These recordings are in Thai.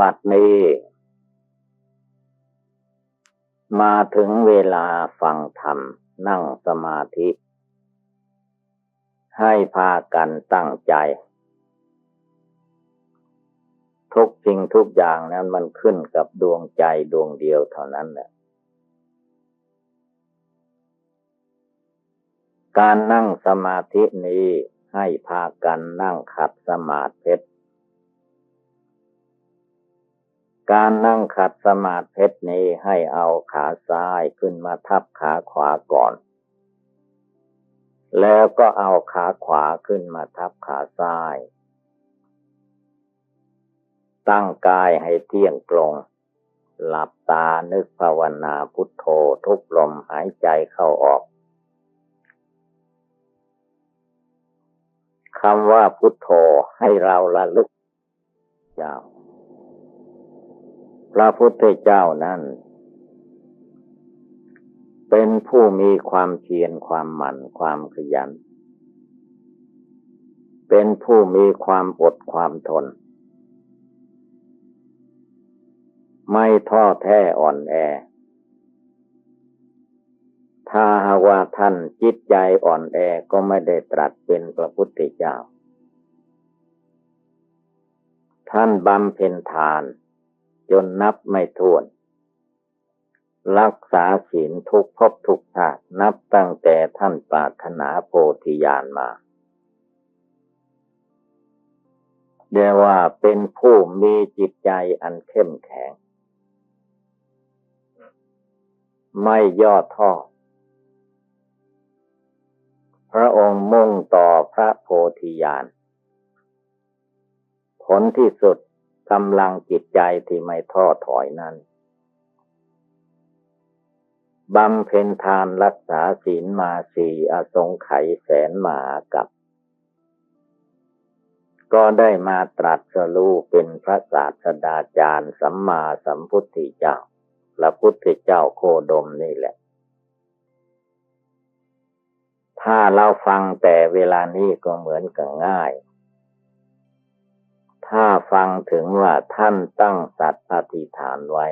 บัดนี้ มาถึงเวลาฟังธรรม นั่งสมาธิ ให้พากันตั้งใจ ทุกสิ่งทุกอย่างนั้นมันขึ้นกับดวงใจดวงเดียวเท่านั้นแหละการนั่งสมาธินี้ให้พากันนั่งขัดสมาธิ การนั่งขัดสมาธินี้ให้เอาขาซ้ายขึ้นมาทับขาขวาก่อน แล้วก็เอาขาขวาขึ้นมาทับขาซ้าย ตั้งกายให้เที่ยงตรง หลับตานึกภาวนาพุทโธทุกลมหายใจเข้าออกคำว่าพุทโธให้เราละลึกยาวพ ระพุทธเจ้านั้นเป็นผู้มีความเพียรความหมั่นความขยัน เป็นผู้มีความอดความทน ไม่ท้อแท้อ่อนแอ ถ้าหากว่าท่านจิตใจอ่อนแอก็ไม่ได้ตรัสเป็นพระพุทธเจ้า ท่านบำเพ็ญทาน จนนับไม่ถ้วน รักษาศีลทุกภพทุกชาตินับตั้งแต่ท่านปารถนาโพธิญาณมาเรียกว่าเป็นผู้มีจิตใจอันเข้มแข็ง ไม่ย่อท้อพระองค์มุ่งต่อพระโพธิญาณผลที่สุด กำลังจิตใจที่ไม่ท้อถอยนั้นบำเพ็ญทานรักษาศีลมาสี่อสงไขยแสนมากับ ก็ได้มาตรัสรู้เป็นพระศาสดาจารย์สัมมาสัมพุทธเจ้าพระพุทธเจ้าโคดมนี่แหละ ถ้าเราฟังแต่เวลานี้ก็เหมือนกับง่าย ถ้าฟังถึงว่าท่านตั้งสัตว์อธิษฐานไว้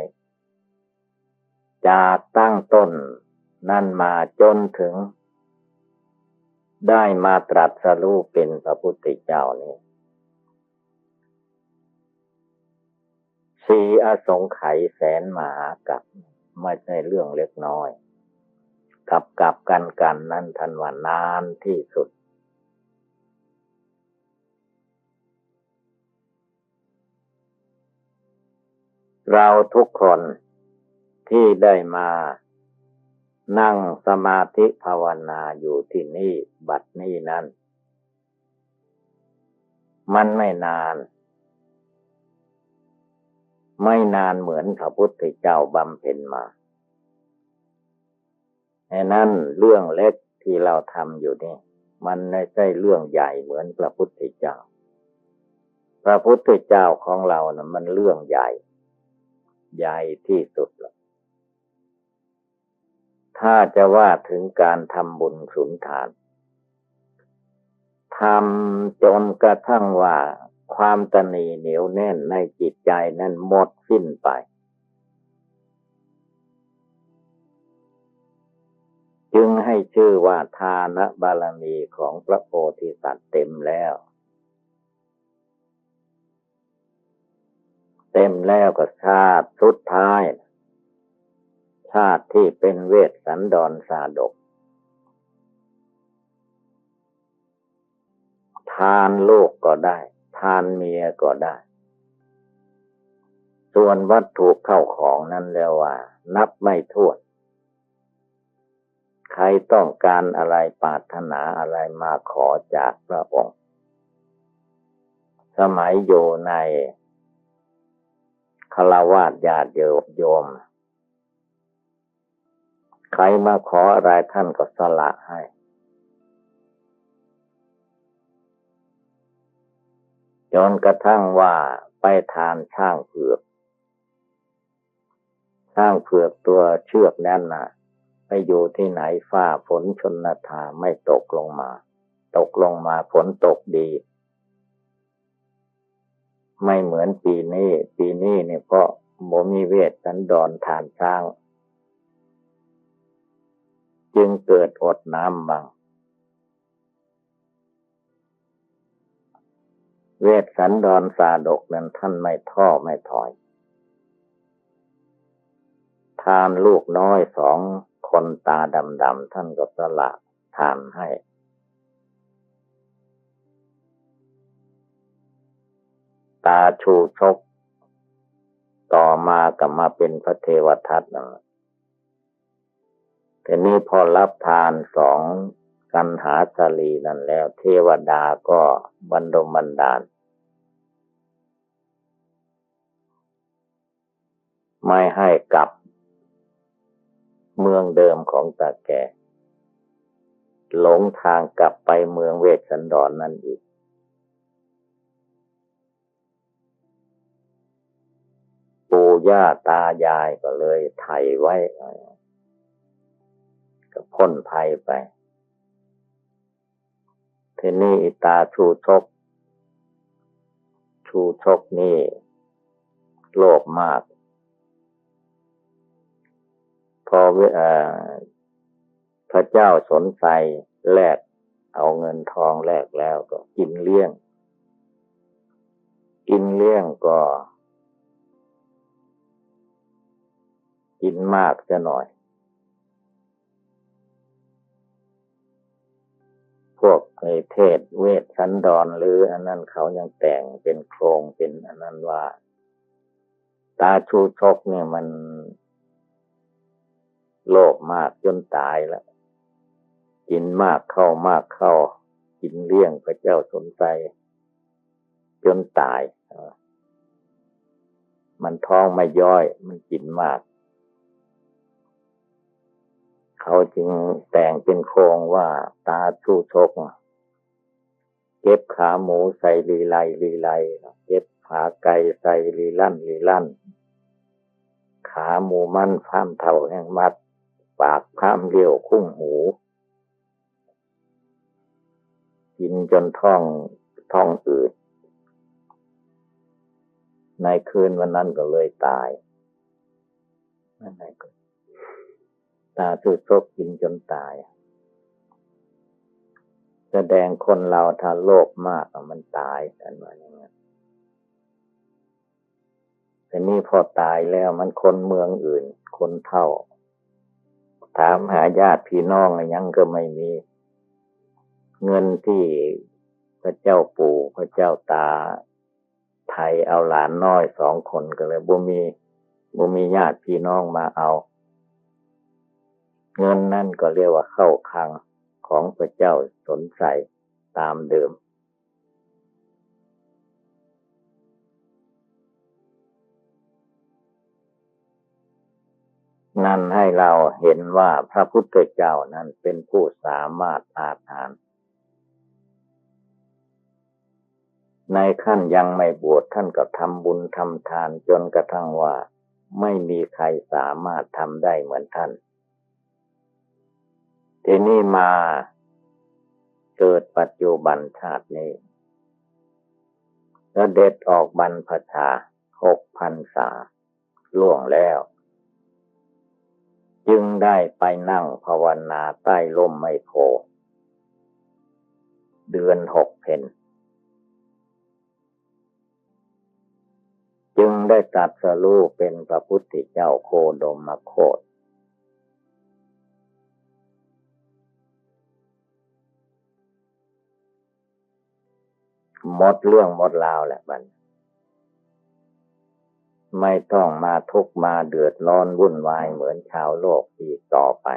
จากตั้งต้นนั่นมาจนถึง ได้มาตรัสรู้เป็นพระพุทธเจ้านี่สีอสงไขยแสนมหากับไม่ใช่เรื่องเล็กน้อย กับกับกันกันนั่นทันว่านานที่สุด เราทุกคนที่ได้มา นั่งสมาธิภาวนาอยู่ที่นี่บัดนี้นั้น มันไม่นาน ไม่นานเหมือนพระพุทธเจ้าบำเพ็ญมาแค่นั้นเรื่องเล็กที่เราทำอยู่นี่ มันไม่ใช่เรื่องใหญ่เหมือนพระพุทธเจ้า พระพุทธเจ้าของเรานะ่ะมันเรื่องใหญ่ ใหญ่ที่สุดละถ้าจะว่าถึงการทำบุญสุนทานทำจนกระทั่งว่าความตนีเหนียวแน่นในจิตใจนั้นหมดสิ้นไป จึงให้ชื่อว่าทานบารมีของพระโพธิสัตว์เต็มแล้ว เต็มแล้วก็ชาติสุดท้าย ชาติที่เป็นเวทสันดรสาดก ทานโลกก็ได้ ทานเมียก็ได้ ส่วนวัตถุเข้าของนั้นแล้วว่า นับไม่ถ้วนใครต้องการอะไรปรารถนาอะไรมาขอจากพระองค์ สมัยอยู่ใน คารวะญาติโยม ใครมาขออะไรท่านก็สละให้ จนกระทั่งว่าไปทานช่างเผือกช่างเผือกตัวเชือกแน่นนะไปอยู่ที่ไหนฝ้าฝนชนทาไม่ตกลงมา ตกลงมาฝนตกดี ไม่เหมือนปีนี้ ปีนี้เนี่ยเพราะโมมีเวทสันดอนฐานสร้าง จึงเกิดอดน้ำบางเวทสันดอนสาดกนั้นท่านไม่ท่อไม่ถอย ทานลูกน้อยสองคนตาดำๆท่านก็สละทานให้ ตาชูชก ต่อมาก็มาเป็นพระเทวทัตนะทีนี้พอรับทานสองกันหาสาลีนั่นแล้ว เทวดาก็บันดมบันดาล ไม่ให้กลับ เมืองเดิมของตาแก่หลงทางกลับไปเมืองเวชสันดรนนั่นอีก ย่าตายายก็เลยไถ่ไว้ก็พ้นภัยไป ทีนี้อิตาชูชก ชูชกนี่โลภมากพอวเอ่อพระเจ้าสนใจแลกเอาเงินทองแลกแล้วก็กินเลี้ยง กินเลี้ยงก็ กินมากจะหน่อย พวกไอเทศเวทสันดรหรืออันนั้นเขายังแต่งเป็นโครงเป็นอันนั้นว่า ตาชูชกเนี่ยมันโลภมากจนตายแล้ว กินมากเข้ามากเข้า กินเลี้ยงพระเจ้าสนใจ จนตายมันท้องไม่ย่อย มันกินมาก เขาจึงแต่งเป็นโครงว่าตาชู้ชก เก็บขาหมูใส่ลีไลลีไลเก็บขาไก่ใส่ลีลั่นลีลั่น ขาหมูมันฟ้ามเท่าแห่งมัด ปากพ้ามเลี้ยวคุ้งหูกินจนท้องท้องอืด ในคืนวันนั้นก็เลยตายนั่นไงก็ ตาสุดโชคกินจนตาย แสดงคนเราถ้าโลภมากมันตายกันว่าอย่างนั้นแต่นี่พอตายแล้วมันคนเมืองอื่น คนเท่า ถามหาญาติพี่น้องยังก็ไม่มี เงินที่พระเจ้าปู่พระเจ้าตา ไทยเอาหลานน้อยสองคนก็เลยบ่มีบ่มีญาติพี่น้องมาเอา เงินนั่นก็เรียกว่าเข้าคังของพระเจ้าสนใจตามเดิม นั่นให้เราเห็นว่าพระพุทธเจ้านั้นเป็นผู้สามารถอาถานในขั้นยังไม่บวชท่านก็ทำบุญทำทานจนกระทั่งว่า ไม่มีใครสามารถทำได้เหมือนท่าน ทีนี้มาเกิดปัจจุบันชาตินี้แล้วเด็ดออกบรรพชาหกพันษาล่วงแล้ว จึงได้ไปนั่งภาวนาใต้ร่มไมโพเดือนหกเพนจึงได้ตรัสรู้เป็นพระพุทธเจ้าโคดมโคต หมดเรื่องหมดราวแหละบัน ไม่ต้องมาทุกมาเดือดร้อนวุ่นวายเหมือนชาวโลกอีกต่อไป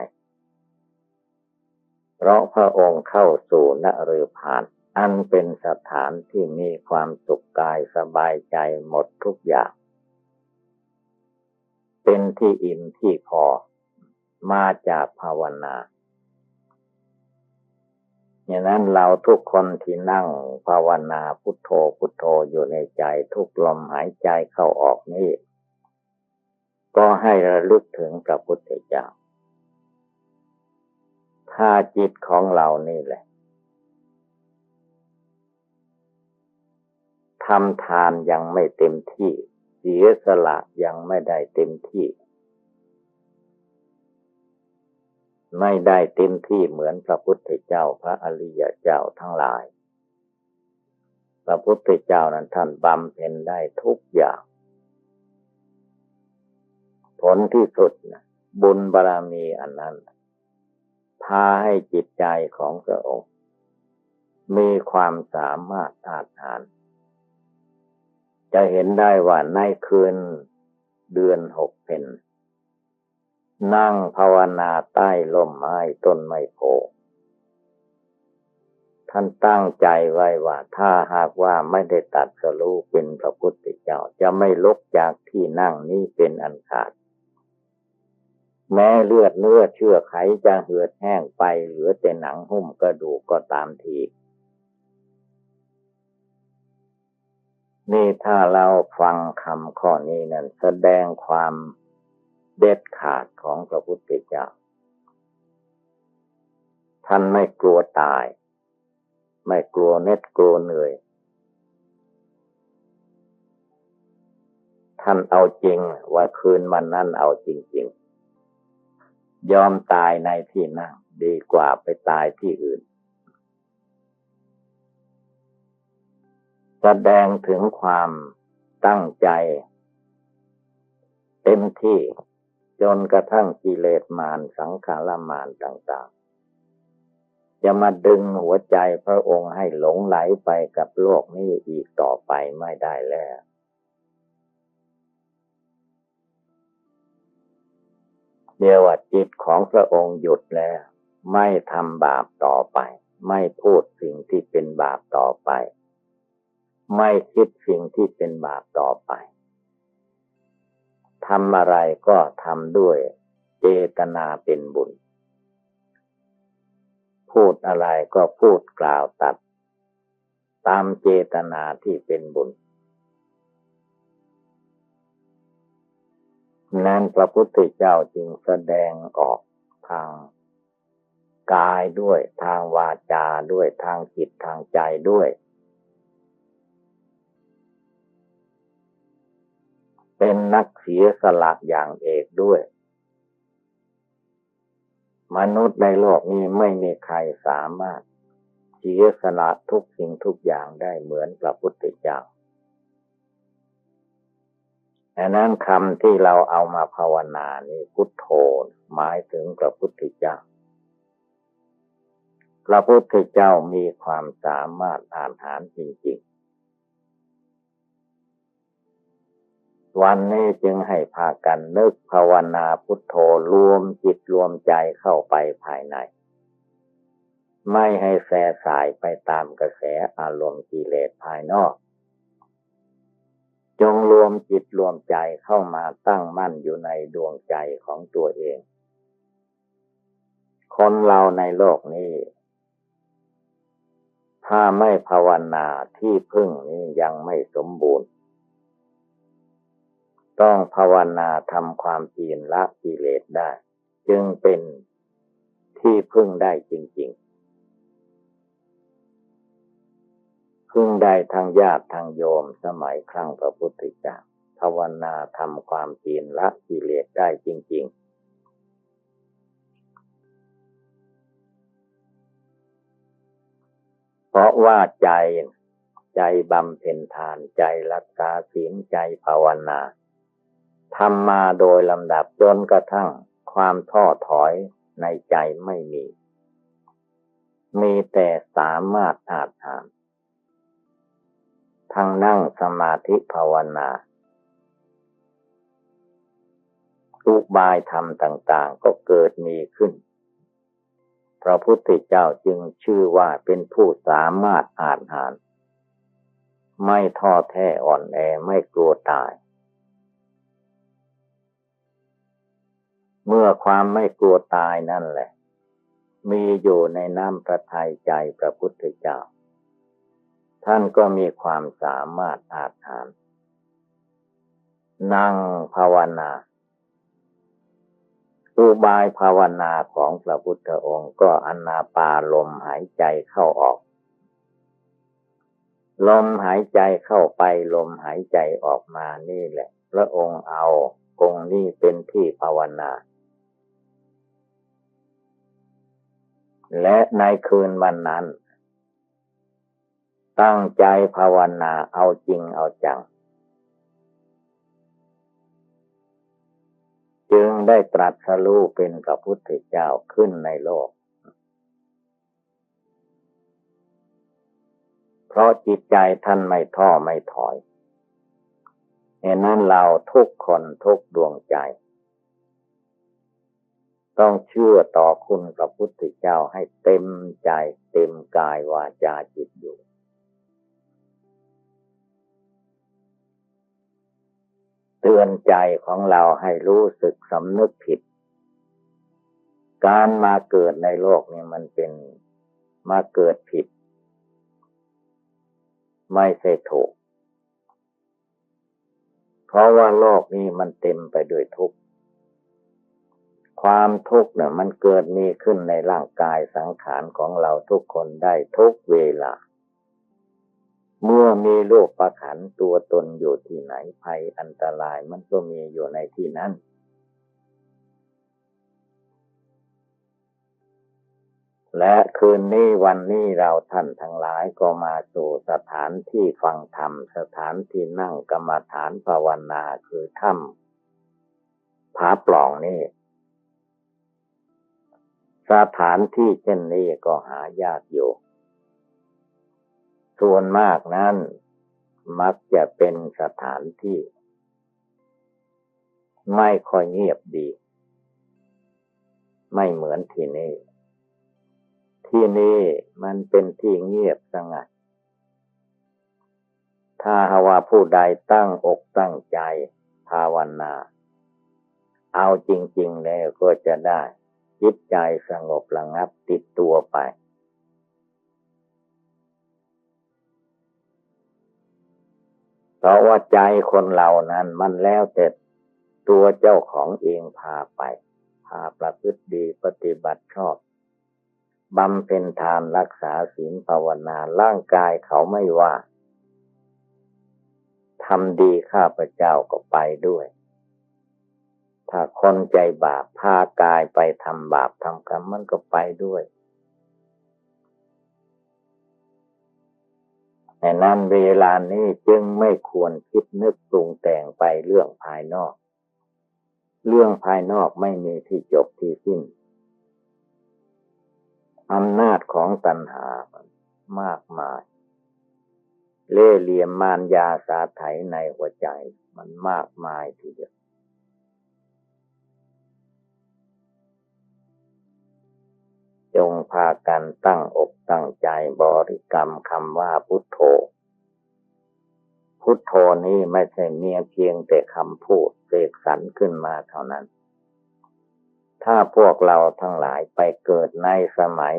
เพราะพระองค์เข้าสู่นฤพาน อันเป็นสถานที่มีความสุขกายสบายใจหมดทุกอย่าง เป็นที่อิ่มที่พอมาจากภาวนา อย่างนั้นเราทุกคนที่นั่งภาวนาพุทโธพุทโธอยู่ในใจทุกลมหายใจเข้าออกนี่ก็ให้ระลึกถึงพระพุทธเจ้า ถ้าจิตของเรานี่แหละททำทานยังไม่เต็มที่ เสียสละยังไม่ได้เต็มที่ ไม่ได้เต็มที่เหมือนพระพุทธเจ้าพระอริยเจ้าทั้งหลาย พระพุทธเจ้านั้นท่านบำเพ็ญได้ทุกอย่าง ผลที่สุดนะบุญบารรมีอันนั้น พาให้จิตใจของพระองค์ มีความสามารถอาจหารจะเห็นได้ว่าในคืนเดือนหกเพน นั่งภาวนาใต้ล่มไม้ต้นไม้โพท่านตั้งใจไว้ว่า ถ้าหากว่าไม่ได้ตัดสรู้เป็นพระพุทธเจ้า จะไม่ลุกจากที่นั่งนี้เป็นอันขาด แม้เลือดเนื้อเชื่อไขจะเหือดแห้งไปเหลือแต่หนังหุ้มกระดูกก็ตามทีนี่ถ้าเราฟังคำข้อนี้นั้นแสดงความ เด็ดขาดของพระพุทธเจ้า ท่านไม่กลัวตาย ไม่กลัวเน็ดกลัวเหนื่อย ท่านเอาจริงว่าคืนวันนั้นเอาจริง ๆ ยอมตายในที่นั่งดีกว่าไปตายที่อื่น แสดงถึงความตั้งใจเต็มที่ จนกระทั่งกิเลสมารสังขารมารต่าง ๆ จะมาดึงหัวใจพระองค์ให้หลงไหลไปกับโลกนี้อีกต่อไปไม่ได้แล้วเดียวว่าจิตของพระองค์หยุดแล้ว ไม่ทำบาปต่อไป ไม่พูดสิ่งที่เป็นบาปต่อไป ไม่คิดสิ่งที่เป็นบาปต่อไป ทำอะไรก็ทำด้วยเจตนาเป็นบุญ พูดอะไรก็พูดกล่าวตัด ตามเจตนาที่เป็นบุญ นั้นพระพุทธเจ้าจึงแสดงออกทางกายด้วยทางวาจาด้วยทางจิตทางใจด้วย เป็นนักเสียสละอย่างเอกด้วย มนุษย์ในโลกนี้ไม่มีใครสามารถเสียสละทุกสิ่งทุกอย่างได้เหมือนพระพุทธเจ้าดังนั้นคำที่เราเอามาภาวนานี่พุทโธหมายถึงพระพุทธเจ้า พระพุทธเจ้ามีความสามารถอ่านหารจริง วันนี้จึงให้พากันนึกภาวนาพุทโธรวมจิตรวมใจเข้าไปภายใน ไม่ให้แสสายไปตามกระแสอารมณ์กิเลสภายนอก จงรวมจิตรวมใจเข้ามาตั้งมั่นอยู่ในดวงใจของตัวเอง คนเราในโลกนี้ถ้าไม่ภาวนาที่พึ่งนี้ยังไม่สมบูรณ์ ต้องภาวนาทำความเพียรละกิเลสได้ จึงเป็นที่พึ่งได้จริง ๆ พึ่งได้ทางญาติทางโยมสมัยครั้งพระพุทธเจ้าภาวนาทำความเพียรละกิเลสได้จริง ๆเพราะว่าใจใจบำเพ็ญทานใจรักษาศีลใจภาวนา ทำมาโดยลำดับจนกระทั่งความท้อถอยในใจไม่มี มีแต่สามารถอาจหานทั้งนั่งสมาธิภาวนาอุบายธรรมต่างๆ ก็เกิดมีขึ้น พระพุทธเจ้าจึงชื่อว่าเป็นผู้สามารถอาจหานไม่ท้อแท้อ่อนแอไม่กลัวตาย เมื่อความไม่กลัวตายนั่นแหละ มีอยู่ในน้ำพระทัยใจพระพุทธเจ้า ท่านก็มีความสามารถอาจหารนั่งภาวนาอุบายภาวนาของพระพุทธองค์ก็อนาปาลมหายใจเข้าออก ลมหายใจเข้าไปลมหายใจออกมานี่แหละ พระองค์เอาองค์นี้เป็นที่ภาวนา และในคืนวันนั้น ตั้งใจภาวนาเอาจริงเอาจัง จึงได้ตรัสรู้เป็นกับพุทธเจ้าขึ้นในโลก เพราะจิตใจท่านไม่ท้อไม่ถอยเหตุนั้นเราทุกคนทุกดวงใจ ต้องเชื่อต่อคุณพระพุทธเจ้าให้เต็มใจเต็มกายวาจาจิตอยู่ เตือนใจของเราให้รู้สึกสำนึกผิด การมาเกิดในโลกนี้มันเป็นมาเกิดผิด ไม่ใช่ถูก เพราะว่าโลกนี้มันเต็มไปด้วยทุกข์ ความทุกข์เนี่ยมันเกิดมีขึ้นในร่างกายสังขารของเราทุกคนได้ทุกเวลา เมื่อมีโลกประขันตัวตนอยู่ที่ไหนภัยอันตรายมันก็มีอยู่ในที่นั้น และคืนนี้วันนี้เราท่านทั้งหลายก็มาสู่สถานที่ฟังธรรม สถานที่นั่งกรรมฐานภาวนาคือถ้ำผาปล่องนี่ สถานที่เช่นนี้ก็หายากอยู่ ส่วนมากนั้น มักจะเป็นสถานที่ ไม่ค่อยเงียบดี ไม่เหมือนที่นี่ ที่นี้มันเป็นที่เงียบสงัด ถ้าหาว่าผู้ใดตั้งอกตั้งใจภาวนา เอาจริง ๆ แล้วก็จะได้ จิตใจสงบระงับติดตัวไป เพราะว่าใจคนเรานั้นมันแล้วแต่ตัวเจ้าของเองพาไป พาประพฤติดีปฏิบัติชอบบำเพ็ญทานรักษาศีลภาวนาร่างกายเขาไม่ว่าทำดีข้าพเจ้าก็ไปด้วย ถ้าคนใจบาปพากายไปทำบาปทำกรรมมันก็ไปด้วยแต่นั้นเวลานี้จึงไม่ควรคิดนึกปรุงแต่งไปเรื่องภายนอก เรื่องภายนอกไม่มีที่จบที่สิ้นอำนาจของตัณหามากมาย เล่เหลี่ยมมารยาสาไถในหัวใจมันมากมายทีเดียว งพากันตั้งอกตั้งใจบริกรรมคำว่าพุทโธ พุทโธนี้ไม่ใช่เมียเพียงแต่คำพูดเสกสรรขึ้นมาเท่านั้น ถ้าพวกเราทั้งหลายไปเกิดในสมัย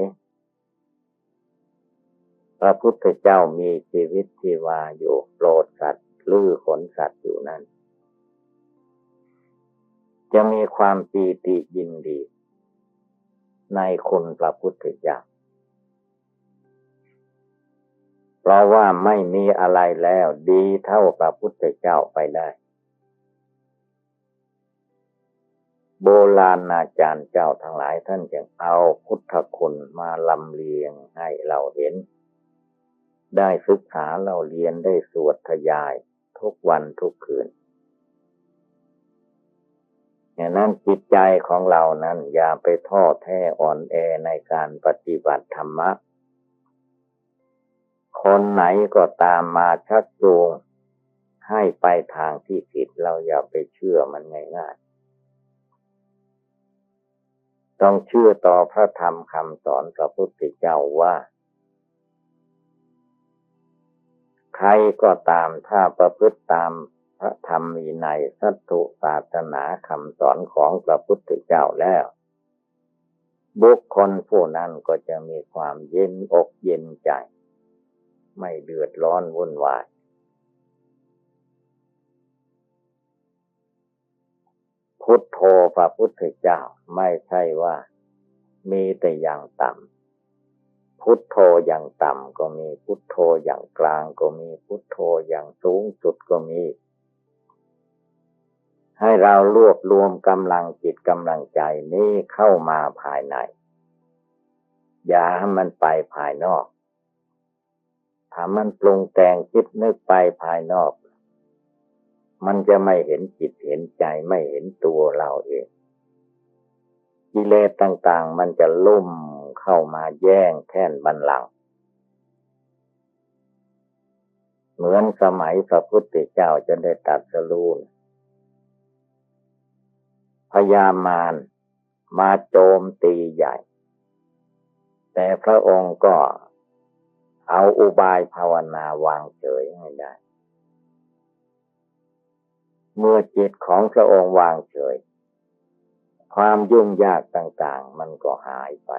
พระพุทธเจ้ามีชีวิตที่ว่าอยู่โปรดสัตว์ลื้อขนสัตว์อยู่นั้น จะมีความปีติยินดี ในคุณพระพุทธเจ้าเพราะว่าไม่มีอะไรแล้วดีเท่าพระพุทธเจ้าไปได้ โบราณอาจารย์เจ้าทั้งหลายท่านจึงเอาพุทธคุณมาลำเลียงให้เราเห็น ได้ศึกษาเราเรียนได้สวดทยายทุกวันทุกคืน อย่างนั้นจิตใจของเรานั้น อย่าไปท้อแท้อ่อนแอในการปฏิบัติธรรมะ คนไหนก็ตามมาชักจูงให้ไปทางที่ผิดเราอย่าไปเชื่อมันง่ายๆ ต้องเชื่อต่อพระธรรมคำสอนพระพุทธเจ้าว่า ใครก็ตามถ้าประพฤติตาม พระธรรมมีในสัตถุศาสนาคำสอนของพระพุทธเจ้าแล้ว บุคคลผู้นั้นก็จะมีความเย็นอกเย็นใจ ไม่เดือดร้อนวุ่นวายพุทโธพระพุทธเจ้าไม่ใช่ว่า มีแต่อย่างต่ำพุทโธอย่างต่ำก็มีพุทโธอย่างกลางก็มีพุทโธอย่างสูงสุดก็มี ให้เรารวบรวมกำลังจิตกำลังใจนี้เข้ามาภายใน อย่าให้มันไปภายนอกถ้ามันปรุงแต่งคิดนึกไปภายนอก มันจะไม่เห็นจิตเห็นใจไม่เห็นตัวเราเองกิเลสต่างๆ มันจะลุ่มเข้ามาแย่งแท่นบันลัง เหมือนสมัยพระพุทธเจ้าจะได้ตัดสรูน พยามารมาโจมตีใหญ่ แต่พระองค์ก็เอาอุบายภาวนาวางเฉยให้ได้ เมื่อจิตของพระองค์วางเฉย ความยุ่งยากต่างๆ มันก็หายไป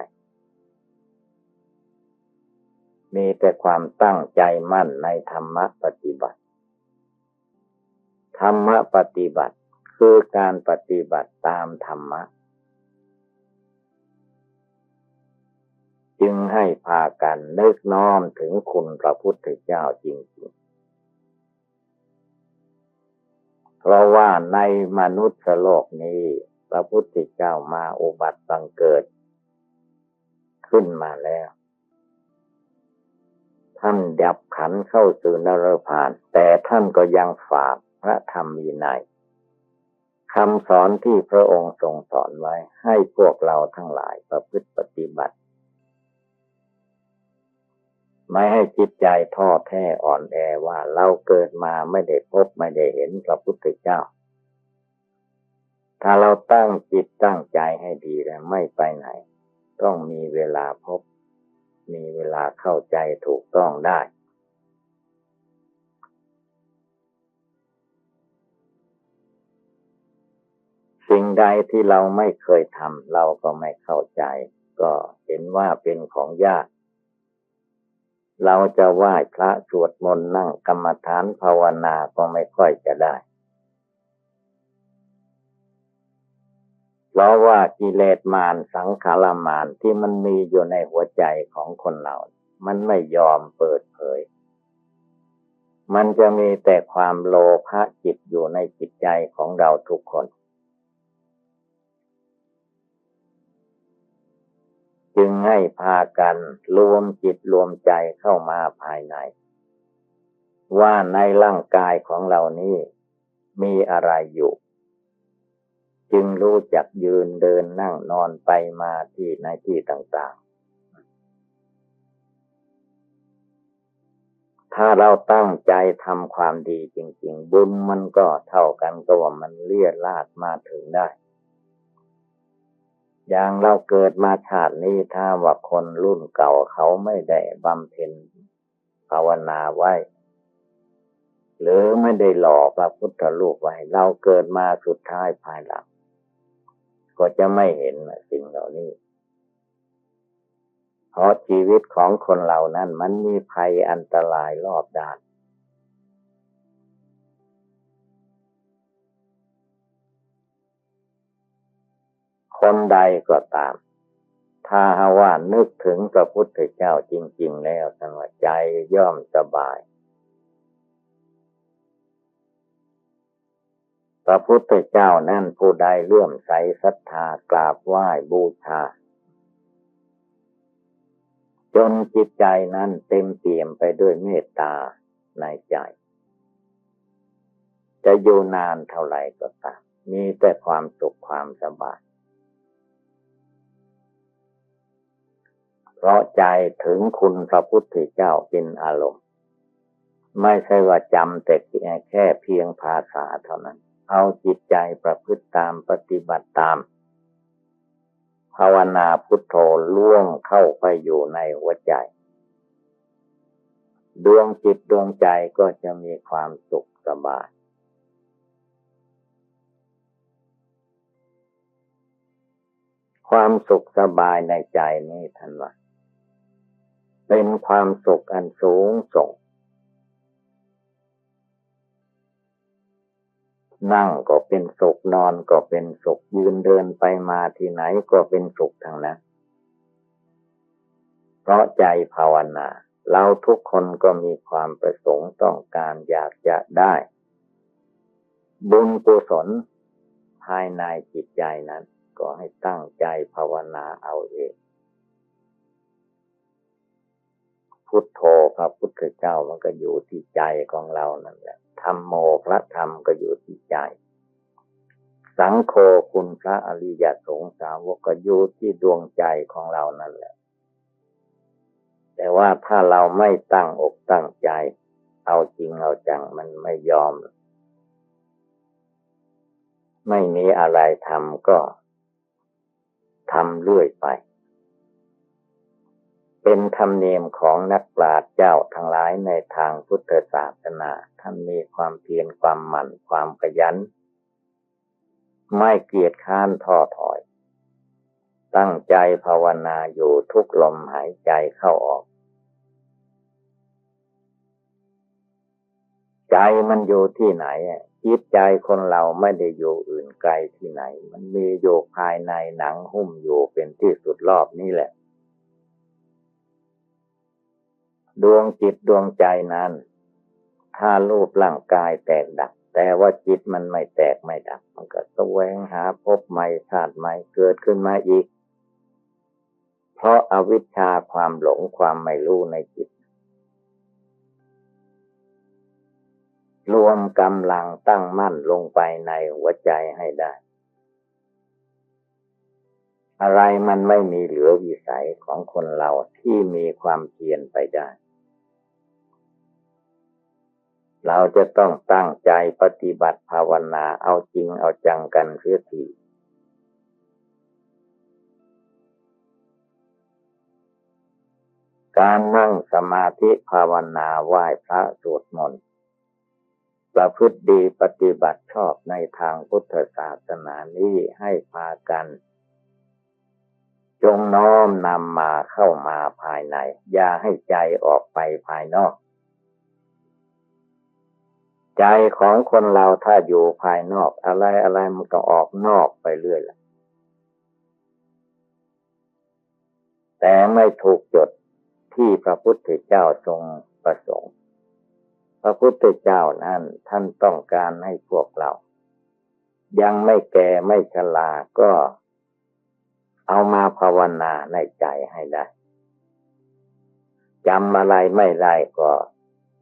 มีแต่ความตั้งใจมั่นในธรรมะปฏิบัติ ธรรมะปฏิบัติ คือการปฏิบัติตามธรรมะ จึงให้พากันนึกน้อมถึงคุณพระพุทธเจ้าจริงๆ เพราะว่าในมนุษย์โลกนี้ พระพุทธเจ้ามาอุบัติบังเกิด ขึ้นมาแล้วท่านดับขันเข้าสู่นรพาน แต่ท่านก็ยังฝากพระธรรมวินัย คำสอนที่พระองค์ทรงสอนไว้ ให้พวกเราทั้งหลายประพฤติปฏิบัติ ไม่ให้จิตใจท้อแท้อ่อนแอว่าเราเกิดมาไม่ได้พบไม่ได้เห็นพระพุทธเจ้า ถ้าเราตั้งจิตตั้งใจให้ดีแล้วไม่ไปไหน ต้องมีเวลาพบ มีเวลาเข้าใจถูกต้องได้ สิ่งใดที่เราไม่เคยทำเราก็ไม่เข้าใจ ก็เห็นว่าเป็นของยาก เราจะไหว้พระสวดมนต์นั่งกรรมฐานภาวนาก็ไม่ค่อยจะได้ เพราะว่ากิเลสมารสังขารมารที่มันมีอยู่ในหัวใจของคนเรา มันไม่ยอมเปิดเผยมันจะมีแต่ความโลภะจิตอยู่ในจิตใจของเราทุกคน จึงให้พากันรวมจิตรวมใจเข้ามาภายใน ว่าในร่างกายของเรานี้มีอะไรอยู่ จึงรู้จักยืนเดินนั่งนอนไปมาที่ในที่ต่างๆ ถ้าเราตั้งใจทำความดีจริง ๆ บุญมันก็เท่ากันก็ว่ามันเลี่ยลาดมาถึงได้ อย่างเราเกิดมาชาตินี้ถ้าว่าคนรุ่นเก่าเขาไม่ได้บำเพ็ญภาวนาไว้ หรือไม่ได้หล่อพระพุทธรูปไว้ เราเกิดมาสุดท้ายภายหลัง ก็จะไม่เห็นสิ่งเหล่านี้เพราะชีวิตของคนเหล่านั้นมันมีภัยอันตรายรอบด้าน คนใดก็ตาม ถ้าว่านึกถึงพระพุทธเจ้าจริง ๆ แล้วสงบใจย่อมสบายพระพุทธเจ้านั่นผู้ใดเลื่อมใสศรัทธากราบไหว้บูชา จนจิตใจนั้นเต็มเปี่ยมไปด้วยเมตตาในใจ จะอยู่นานเท่าไหร่ก็ตามมีแต่ความสุขความสบาย เพราะใจถึงคุณพระพุทธเจ้าเป็นอารมณ์ ไม่ใช่ว่าจำแต่แค่เพียงภาษาเท่านั้น เอาจิตใจประพฤติตามปฏิบัติตาม ภาวนาพุทโธล่วงเข้าไปอยู่ในหัวใจ ดวงจิตดวงใจก็จะมีความสุขสบายความสุขสบายในใจนี่ท่านว่า เป็นความสุขอันสูงส่ง นั่งก็เป็นสุขนอนก็เป็นสุขยืนเดินไปมาที่ไหนก็เป็นสุขทางนั้น เพราะใจภาวนา เราทุกคนก็มีความประสงค์ต้องการอยากจะได้ บุญกุศลภายในจิตใจนั้น ก็ให้ตั้งใจภาวนาเอาเอง พุทโธพระพุทธเจ้ามันก็อยู่ที่ใจของเรานั่นแหละธรรมโมพระธรรมก็อยู่ที่ใจ สังโฆคุณพระอริยสงสาวกก็อยู่ที่ดวงใจของเรานั่นแหละ แต่ว่าถ้าเราไม่ตั้งอกตั้งใจ เอาจริงเอาจังมันไม่ยอม ไม่มีอะไรทำก็ทำเรื่อยไป เป็นธรรมเนียมของนักปราชญ์เจ้าทั้งหลายในทางพุทธศาสนา ท่านมีความเพียรความหมั่นความขยัน ไม่เกียจค้านท้อถอย ตั้งใจภาวนาอยู่ทุกลมหายใจเข้าออก ใจมันอยู่ที่ไหนจิตใจคนเราไม่ได้อยู่อื่นไกลที่ไหน มันมีอยู่ภายในหนังหุ้มอยู่เป็นที่สุดรอบนี่แหละ ดวงจิตดวงใจนั้น ถ้ารูปร่างกายแตกดับ แต่ว่าจิตมันไม่แตกไม่ดับ มันก็แสวงหาพบใหม่ชาติใหม่เกิดขึ้นมาอีก เพราะอาวิชชาความหลงความไม่รู้ในจิต รวมกำลังตั้งมั่นลงไปในหัวใจให้ได้อะไรมันไม่มีเหลือวิสัยของคนเราที่มีความเพียรไปได้ เราจะต้องตั้งใจปฏิบัติภาวนาเอาจริงเอาจังกันเสียทีการนั่งสมาธิภาวนาไหว้พระสวดมนต์ประพฤติดีปฏิบัติชอบในทางพุทธศาสนานี้ให้พากัน จงน้อมนำมาเข้ามาภายใน อย่าให้ใจออกไปภายนอก ใจของคนเราถ้าอยู่ภายนอก อะไรอะไรมันก็ออกนอกไปเรื่อยละแต่ไม่ถูกจดที่พระพุทธเจ้าทรงประสงค์ พระพุทธเจ้านั้นท่านต้องการให้พวกเรา ยังไม่แก่ไม่ชราก็เอามาภาวนาในใจให้ได้จำอะไรไม่ได้ก็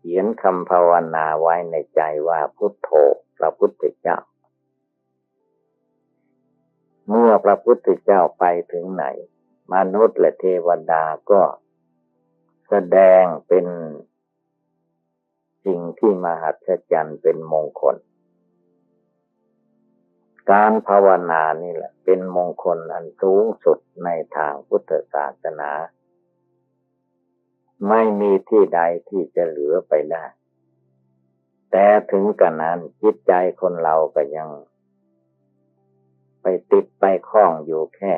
เขียนคำภาวนาไว้ในใจว่าพุทโธพระพุทธเจ้า เมื่อพระพุทธเจ้าไปถึงไหน มนุษย์และเทวดาก็แสดงเป็นสิ่งที่มหัศจรรย์เป็นมงคล การภาวนานี่แหละ เป็นมงคลอันสูงสุดในทางพุทธศาสนา ไม่มีที่ใดที่จะเหลือไปได้ แต่ถึงกันนั้นจิตใจคนเราก็ยัง ไปติดไปคล้องอยู่แค่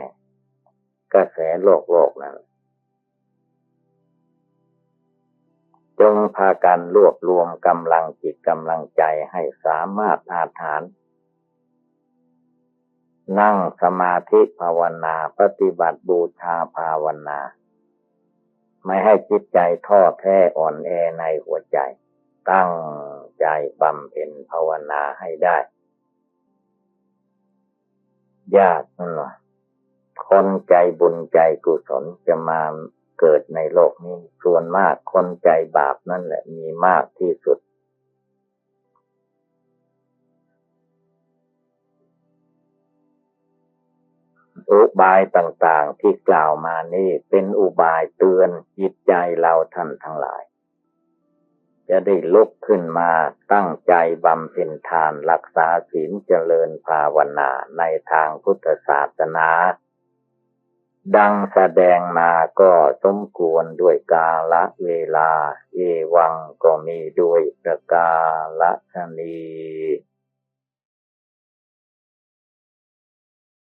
กระแสโลกโลกนั้นจงพากันรวบรวมกำลังจิตกำลังใจให้สามารถอาถาน นั่งสมาธิภาวนาปฏิบัติบูชาภาวนา ไม่ให้จิตใจท้อแท้อ่อนแอในหัวใจ ตั้งใจบำเพ็ญภาวนาให้ได้ ยากนั่นหรอคนใจบุญใจกุศลจะมาเกิดในโลกนี้ส่วนมากคนใจบาปนั่นแหละมีมากที่สุด อุบายต่างๆที่กล่าวมานี่เป็นอุบายเตือนจิตใจเราท่านทั้งหลาย จะได้ลุกขึ้นมาตั้งใจบำเพ็ญทานรักษาศีลเจริญภาวนาในทางพุทธศาสนา ดังแสดงมาก็สมควรด้วยกาละเวลา เอวังก็มีด้วยประกาละชนี